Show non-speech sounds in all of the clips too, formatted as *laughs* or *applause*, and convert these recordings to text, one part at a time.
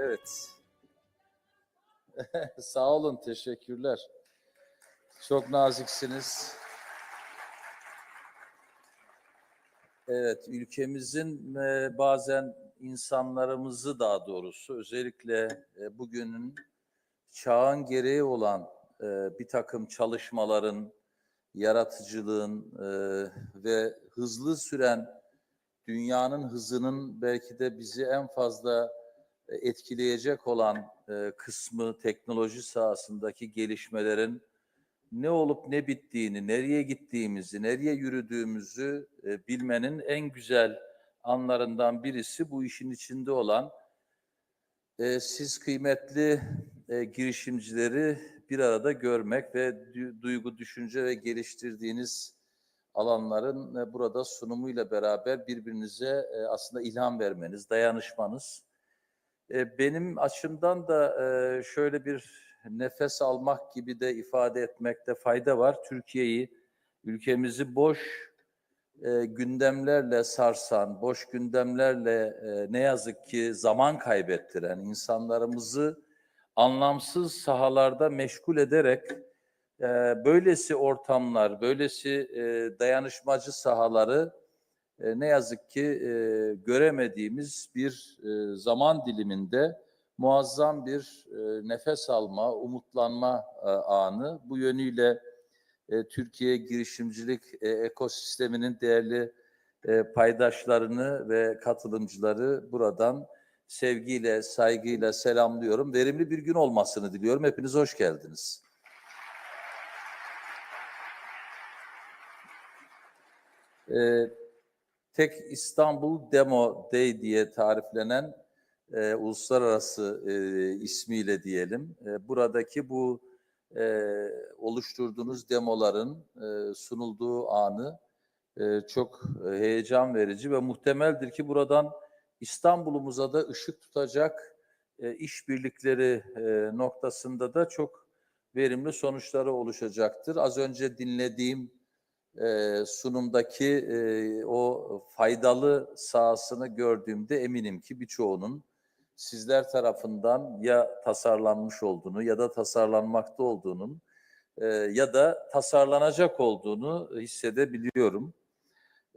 Evet. *laughs* Sağ olun, teşekkürler. Çok naziksiniz. Evet, ülkemizin e, bazen insanlarımızı daha doğrusu özellikle e, bugünün çağın gereği olan e, bir takım çalışmaların, yaratıcılığın ve hızlı süren dünyanın hızının belki de bizi en fazla etkileyecek olan e, kısmı teknoloji sahasındaki gelişmelerin ne olup ne bittiğini, nereye gittiğimizi, nereye yürüdüğümüzü e, bilmenin en güzel anlarından birisi bu işin içinde olan e, siz kıymetli girişimcileri bir arada görmek ve du- duygu, düşünce ve geliştirdiğiniz alanların burada sunumuyla beraber birbirinize aslında ilham vermeniz, dayanışmanız. E, benim açımdan da e, şöyle bir nefes almak gibi de ifade etmekte fayda var. Türkiye'yi, ülkemizi boş e, gündemlerle sarsan, boş gündemlerle e, ne yazık ki zaman kaybettiren insanlarımızı anlamsız sahalarda meşgul ederek e, böylesi ortamlar, böylesi e, dayanışmacı sahaları e, ne yazık ki e, göremediğimiz bir e, zaman diliminde muazzam bir e, nefes alma, umutlanma e, anı. Bu yönüyle e, Türkiye girişimcilik e, ekosisteminin değerli e, paydaşlarını ve katılımcıları buradan sevgiyle, saygıyla selamlıyorum. Verimli bir gün olmasını diliyorum. Hepiniz hoş geldiniz. E, tek İstanbul Demo Day diye tariflenen e, uluslararası e, ismiyle diyelim. E, buradaki bu e, oluşturduğunuz demoların e, sunulduğu anı e, çok heyecan verici ve muhtemeldir ki buradan İstanbul'umuza da ışık tutacak e, işbirlikleri e, noktasında da çok verimli sonuçları oluşacaktır. Az önce dinlediğim e, sunumdaki e, o faydalı sahasını gördüğümde eminim ki birçoğunun sizler tarafından ya tasarlanmış olduğunu ya da tasarlanmakta olduğunun e, ya da tasarlanacak olduğunu hissedebiliyorum.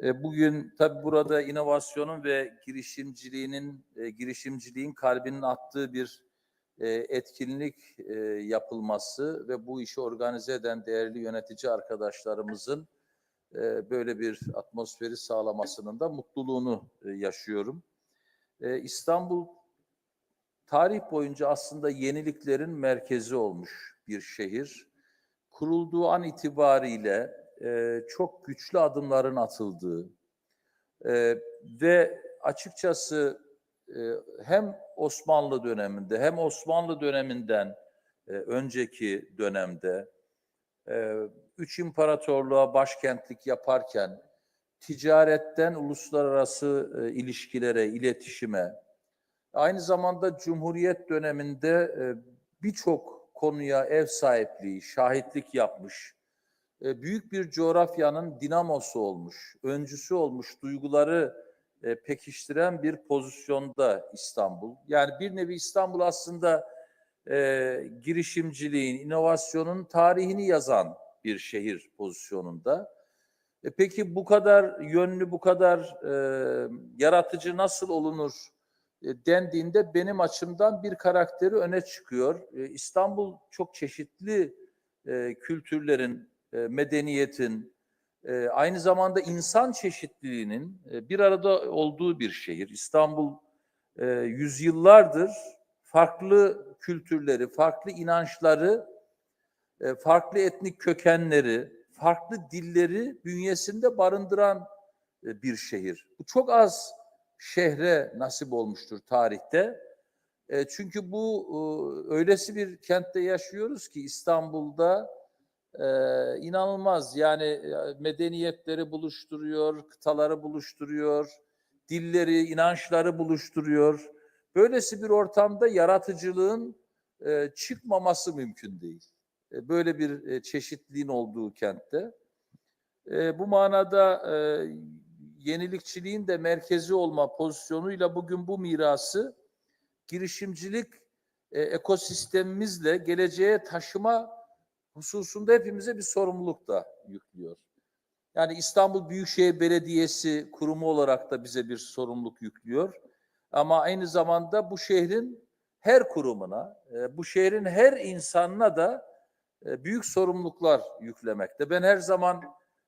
E, bugün tabi burada inovasyonun ve girişimciliğinin e, girişimciliğin kalbinin attığı bir etkinlik yapılması ve bu işi organize eden değerli yönetici arkadaşlarımızın e, böyle bir atmosferi sağlamasının da mutluluğunu e, yaşıyorum. E, İstanbul tarih boyunca aslında yeniliklerin merkezi olmuş bir şehir. Kurulduğu an itibariyle e, çok güçlü adımların atıldığı e, ve açıkçası e, hem Osmanlı döneminde hem Osmanlı döneminden e, önceki dönemde e, üç imparatorluğa başkentlik yaparken ticaretten uluslararası e, ilişkilere, iletişime, aynı zamanda Cumhuriyet döneminde e, birçok konuya ev sahipliği, şahitlik yapmış, e, büyük bir coğrafyanın dinamosu olmuş, öncüsü olmuş, duyguları e, pekiştiren bir pozisyonda İstanbul. Yani bir nevi İstanbul aslında e, girişimciliğin, inovasyonun tarihini yazan bir şehir pozisyonunda. E peki bu kadar yönlü, bu kadar e, yaratıcı nasıl olunur e, dendiğinde benim açımdan bir karakteri öne çıkıyor. E, İstanbul çok çeşitli e, kültürlerin, e, medeniyetin, e, aynı zamanda insan çeşitliliğinin e, bir arada olduğu bir şehir. İstanbul e, yüzyıllardır farklı kültürleri, farklı inançları, e, farklı etnik kökenleri, farklı dilleri bünyesinde barındıran e, bir şehir. Bu çok az şehre nasip olmuştur tarihte. E, çünkü bu öylesi bir kentte yaşıyoruz ki İstanbul'da inanılmaz yani medeniyetleri buluşturuyor, kıtaları buluşturuyor, dilleri, inançları buluşturuyor. Böylesi bir ortamda yaratıcılığın çıkmaması mümkün değil. E, böyle bir e, çeşitliliğin olduğu kentte. E, bu manada e, yenilikçiliğin de merkezi olma pozisyonuyla bugün bu mirası girişimcilik ekosistemimizle geleceğe taşıma hususunda hepimize bir sorumluluk da yüklüyor. Yani İstanbul Büyükşehir Belediyesi kurumu olarak da bize bir sorumluluk yüklüyor. Ama aynı zamanda bu şehrin her kurumuna, bu şehrin her insanına da e, büyük sorumluluklar yüklemekte. Ben her zaman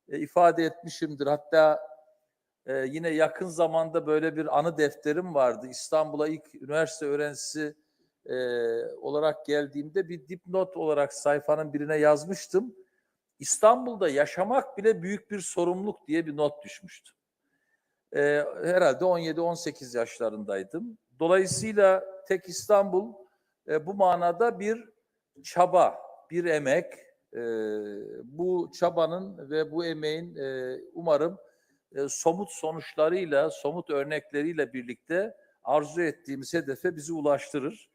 e, ifade etmişimdir. Hatta e, yine yakın zamanda böyle bir anı defterim vardı. İstanbul'a ilk üniversite öğrencisi olarak geldiğimde bir dipnot olarak sayfanın birine yazmıştım. İstanbul'da yaşamak bile büyük bir sorumluluk diye bir not düşmüştü. Herhalde 17-18 yaşlarındaydım. Dolayısıyla tek İstanbul bu manada bir çaba, bir emek. E, bu çabanın ve bu emeğin e, umarım e, somut sonuçlarıyla, somut örnekleriyle birlikte arzu ettiğimiz hedefe bizi ulaştırır.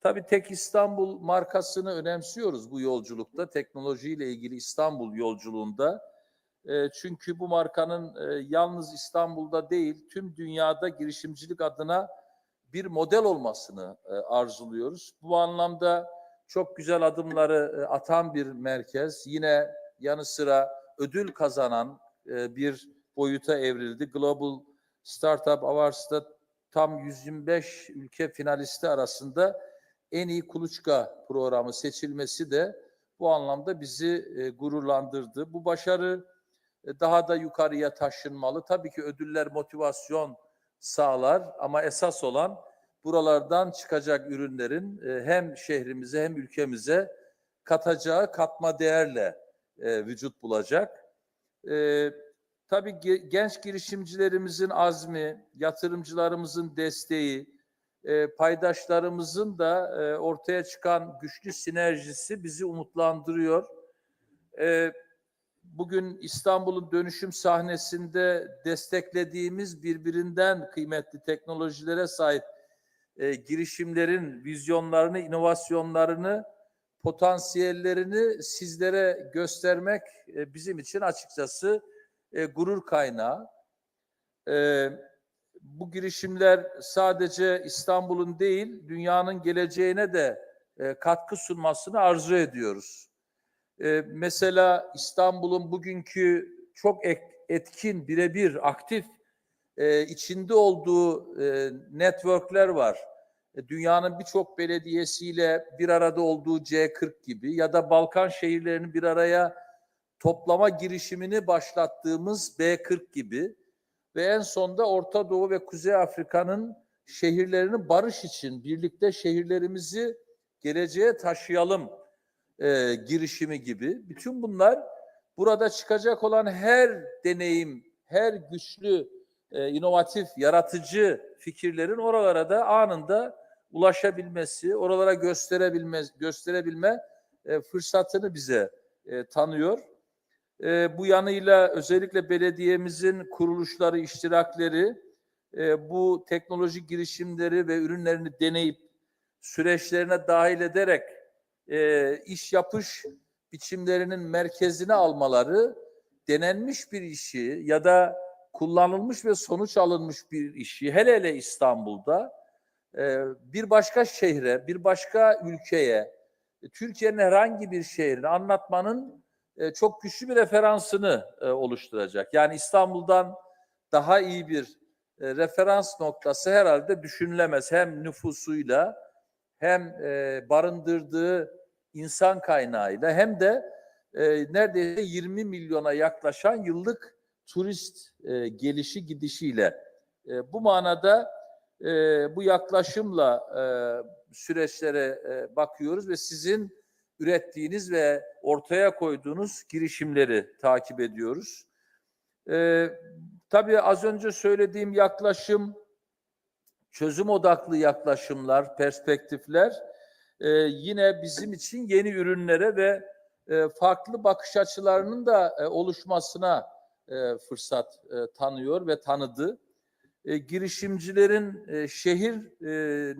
Tabii tek İstanbul markasını önemsiyoruz bu yolculukta. Teknolojiyle ilgili İstanbul yolculuğunda. E, çünkü bu markanın e, yalnız İstanbul'da değil, tüm dünyada girişimcilik adına bir model olmasını e, arzuluyoruz. Bu anlamda çok güzel adımları e, atan bir merkez. Yine yanı sıra ödül kazanan e, bir boyuta evrildi. Global Startup Awards'ta tam 125 ülke finalisti arasında en iyi kuluçka programı seçilmesi de bu anlamda bizi e, gururlandırdı. Bu başarı daha da yukarıya taşınmalı. Tabii ki ödüller motivasyon sağlar ama esas olan buralardan çıkacak ürünlerin e, hem şehrimize hem ülkemize katacağı katma değerle e, vücut bulacak. E, tabii ge- genç girişimcilerimizin azmi, yatırımcılarımızın desteği, e, paydaşlarımızın da ortaya çıkan güçlü sinerjisi bizi umutlandırıyor. Bugün İstanbul'un dönüşüm sahnesinde desteklediğimiz birbirinden kıymetli teknolojilere sahip e, girişimlerin vizyonlarını, inovasyonlarını, potansiyellerini sizlere göstermek e, bizim için açıkçası e, gurur kaynağı. E, bu girişimler sadece İstanbul'un değil, dünyanın geleceğine de e, katkı sunmasını arzu ediyoruz. E, mesela İstanbul'un bugünkü çok etkin, birebir, aktif e, içinde olduğu e, networkler var. E, dünyanın birçok belediyesiyle bir arada olduğu C40 gibi ya da Balkan şehirlerinin bir araya toplama girişimini başlattığımız B40 gibi ve en sonda Orta Doğu ve Kuzey Afrika'nın şehirlerini barış için birlikte şehirlerimizi geleceğe taşıyalım e, girişimi gibi. Bütün bunlar burada çıkacak olan her deneyim, her güçlü, e, inovatif, yaratıcı fikirlerin oralara da anında ulaşabilmesi, oralara gösterebilme, gösterebilme e, fırsatını bize e, tanıyor. E, bu yanıyla özellikle belediyemizin kuruluşları, iştirakleri e, bu teknoloji girişimleri ve ürünlerini deneyip süreçlerine dahil ederek e, iş yapış biçimlerinin merkezine almaları denenmiş bir işi ya da kullanılmış ve sonuç alınmış bir işi hele hele İstanbul'da e, bir başka şehre, bir başka ülkeye, e, Türkiye'nin herhangi bir şehrini anlatmanın e, çok güçlü bir referansını oluşturacak. Yani İstanbul'dan daha iyi bir referans noktası herhalde düşünülemez. Hem nüfusuyla hem barındırdığı insan kaynağıyla hem de neredeyse 20 milyona yaklaşan yıllık turist e, gelişi gidişiyle. E, bu manada e, bu yaklaşımla e, süreçlere e, bakıyoruz ve sizin ürettiğiniz ve ortaya koyduğunuz girişimleri takip ediyoruz. E, tabii az önce söylediğim yaklaşım, çözüm odaklı yaklaşımlar, perspektifler e, yine bizim için yeni ürünlere ve e, farklı bakış açılarının da e, oluşmasına e, fırsat e, tanıyor ve tanıdı. E, girişimcilerin şehir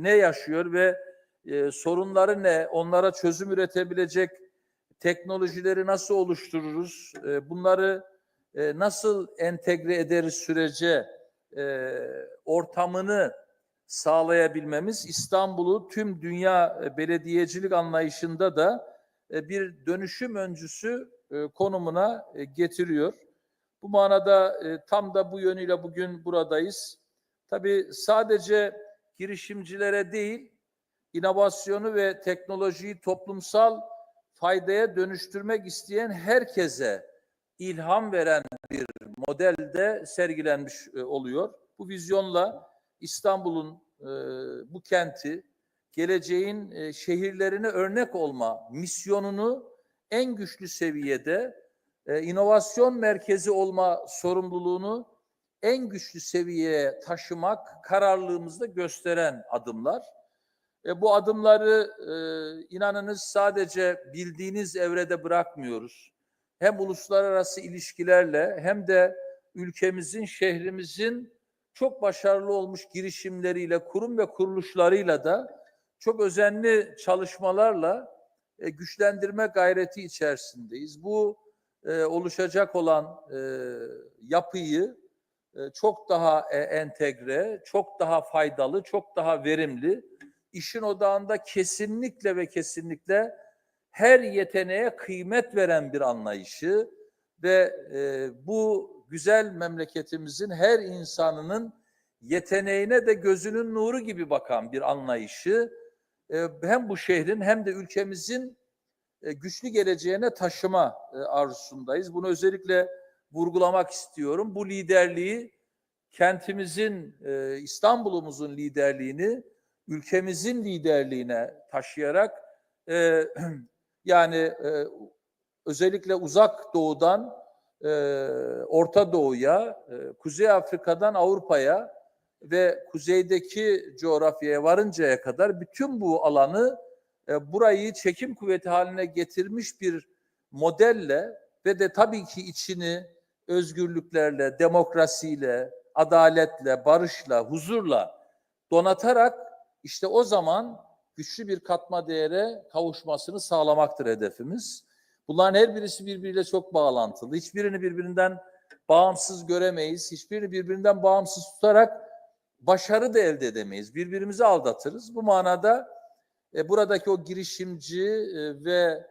ne yaşıyor ve sorunları ne, onlara çözüm üretebilecek teknolojileri nasıl oluştururuz, bunları nasıl entegre ederiz sürece, ortamını sağlayabilmemiz İstanbul'u tüm dünya belediyecilik anlayışında da bir dönüşüm öncüsü konumuna getiriyor. Bu manada e, tam da bu yönüyle bugün buradayız. Tabii sadece girişimcilere değil, inovasyonu ve teknolojiyi toplumsal faydaya dönüştürmek isteyen herkese ilham veren bir modelde sergilenmiş e, oluyor. Bu vizyonla İstanbul'un e, bu kenti geleceğin e, şehirlerine örnek olma misyonunu en güçlü seviyede e, inovasyon merkezi olma sorumluluğunu en güçlü seviyeye taşımak kararlılığımızda gösteren adımlar. E, bu adımları e, inanınız sadece bildiğiniz evrede bırakmıyoruz. Hem uluslararası ilişkilerle hem de ülkemizin, şehrimizin çok başarılı olmuş girişimleriyle, kurum ve kuruluşlarıyla da çok özenli çalışmalarla e, güçlendirme gayreti içerisindeyiz. Bu e, oluşacak olan e, yapıyı e, çok daha e, entegre, çok daha faydalı, çok daha verimli, işin odağında kesinlikle ve kesinlikle her yeteneğe kıymet veren bir anlayışı ve e, bu güzel memleketimizin her insanının yeteneğine de gözünün nuru gibi bakan bir anlayışı e, hem bu şehrin hem de ülkemizin e, güçlü geleceğine taşıma e, arzusundayız. Bunu özellikle vurgulamak istiyorum. Bu liderliği kentimizin, e, İstanbul'umuzun liderliğini ülkemizin liderliğine taşıyarak e, *clears throat* yani özellikle uzak doğudan Orta Doğu'ya, Kuzey Afrika'dan Avrupa'ya ve kuzeydeki coğrafyaya varıncaya kadar bütün bu alanı e, burayı çekim kuvveti haline getirmiş bir modelle ve de tabii ki içini özgürlüklerle, demokrasiyle, adaletle, barışla, huzurla donatarak işte o zaman güçlü bir katma değere kavuşmasını sağlamaktır hedefimiz. Bunların her birisi birbiriyle çok bağlantılı. Hiçbirini birbirinden bağımsız göremeyiz. Hiçbirini birbirinden bağımsız tutarak başarı da elde edemeyiz. Birbirimizi aldatırız. Bu manada e, buradaki o girişimci e, ve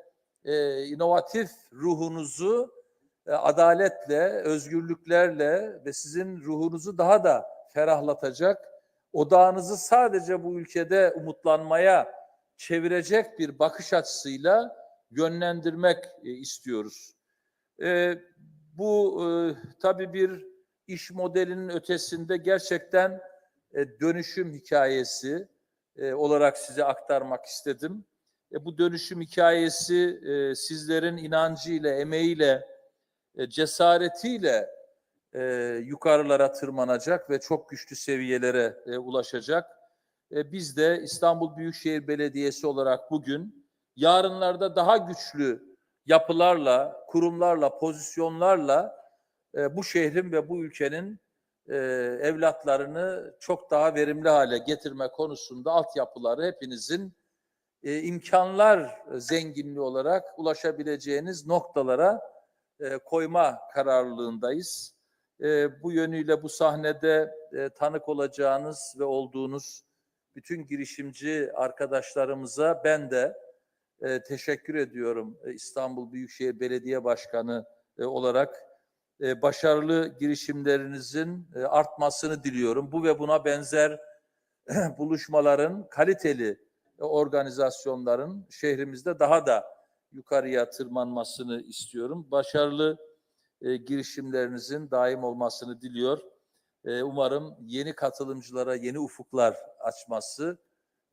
e, inovatif ruhunuzu e, adaletle, özgürlüklerle ve sizin ruhunuzu daha da ferahlatacak, odağınızı sadece bu ülkede umutlanmaya çevirecek bir bakış açısıyla yönlendirmek e, istiyoruz. E, bu e, tabii bir iş modelinin ötesinde gerçekten e, dönüşüm hikayesi e, olarak size aktarmak istedim. E, bu dönüşüm hikayesi e, sizlerin inancıyla, emeğiyle, e, cesaretiyle e, yukarılara tırmanacak ve çok güçlü seviyelere e, ulaşacak. E, biz de İstanbul Büyükşehir Belediyesi olarak bugün yarınlarda daha güçlü yapılarla, kurumlarla, pozisyonlarla e, bu şehrin ve bu ülkenin e, evlatlarını çok daha verimli hale getirme konusunda altyapıları hepinizin e, imkanlar zenginliği olarak ulaşabileceğiniz noktalara e, koyma kararlılığındayız. E, bu yönüyle bu sahnede e, tanık olacağınız ve olduğunuz bütün girişimci arkadaşlarımıza ben de e, teşekkür ediyorum e, İstanbul Büyükşehir Belediye Başkanı e, olarak. E, başarılı girişimlerinizin e, artmasını diliyorum. Bu ve buna benzer *clears throat* buluşmaların, kaliteli e, organizasyonların şehrimizde daha da yukarıya tırmanmasını istiyorum. Başarılı girişimlerinizin daim olmasını diliyor. Umarım yeni katılımcılara yeni ufuklar açması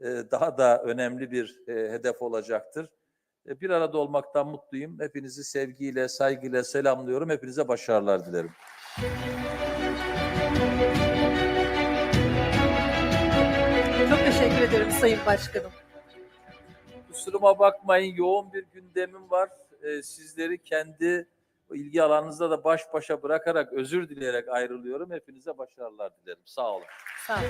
daha da önemli bir hedef olacaktır. E, bir arada olmaktan mutluyum. Hepinizi sevgiyle, saygıyla selamlıyorum. Hepinize başarılar dilerim. Çok teşekkür ederim Sayın Başkanım. Kusuruma bakmayın yoğun bir gündemim var. Ee, sizleri kendi ilgi alanınızda da baş başa bırakarak özür dileyerek ayrılıyorum. Hepinize başarılar dilerim. Sağ olun. Sağ olun.